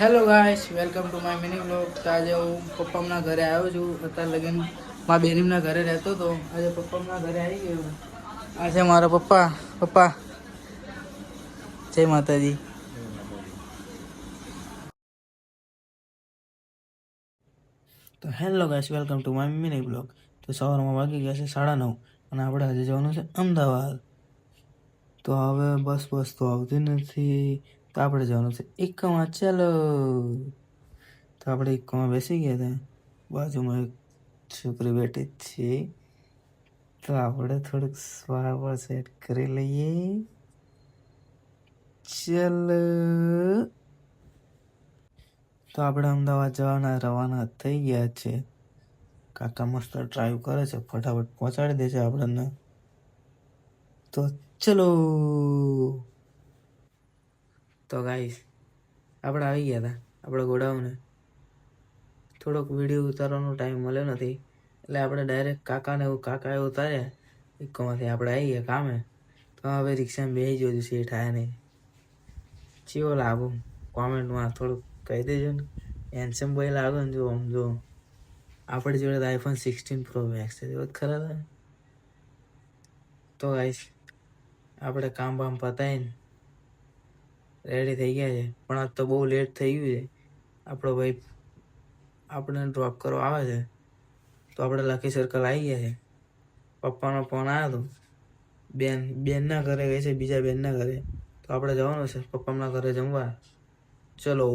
Hello guys welcome to my mini blog તો આજે હું પપ્પાના ઘરે આવ્યો છું. અત્યારે લગીન મારા બેનીમના ઘરે રહેતો હતો. આજે પપ્પાના ઘરે આવી ગયો આ છે મારા પપ્પા. પપ્પા. જય માતાજી. તો hello guys welcome to my mini blog તો સવારમાં વાગી ગયા છે સાડા નવ અને આપણે આજે જવાનું છે અમદાવાદ. તો હવે બસ બસ તો આવતી નથી. તો આપણે જવાનું છે. એકમાં ચાલો. તો આપણે એકમાં બેસી ગયા હતા. બાજુમાં એક છોકરી બેઠી છે. તો આપણે થોડુંક સ્વાગત સેટ કરી લઈએ. ચાલો. તો આપણે અમદાવાદ જવાના રવાના થઈ ગયા છે. કાકા મસ્ત ડ્રાઈવ કરે છે. ફટાફટ પહોંચાડી દે છે આપણને. તો ચલો. તો ગાઈશ આપણે આવી ગયા હતા આપણે ગોડાઉને. થોડોક વીડિયો ઉતારવાનો ટાઈમ મળ્યો નથી, એટલે આપણે ડાયરેક્ટ કાકાને એવું કાકાએ ઉતાર્યા. ઇકોમાંથી આપણે આવી ગયા કામે. તો હવે રિક્ષામાં બેસી જોયું સીટ આયા નહીં. ચીવો લાગુ? કોમેન્ટમાં થોડુંક કહી દેજો ને. હેન્ડસમ ભાઈ લાગો ને જો આમ જો આપણી જોડે આઈફોન સિક્સટીન પ્રો મેક્સ છે એવું જ ખરા તો ગાઈસ આપણે કામ બામ પતાવીને રેડી થઈ ગયા છે. પણ આજ તો બહુ લેટ થઈ ગયું છે. આપણો ભાઈ આપણે ડ્રોપ કરવા આવે છે. તો આપણે લકી સર્કલ આવી ગયા છે. પપ્પાનો ફોન આવ્યો હતો બેન, બેનના ઘરે ગઈ છે, બીજા બેનના ઘરે. તો આપણે જવાનું છે. પપ્પાના ઘરે જમવા. ચલો.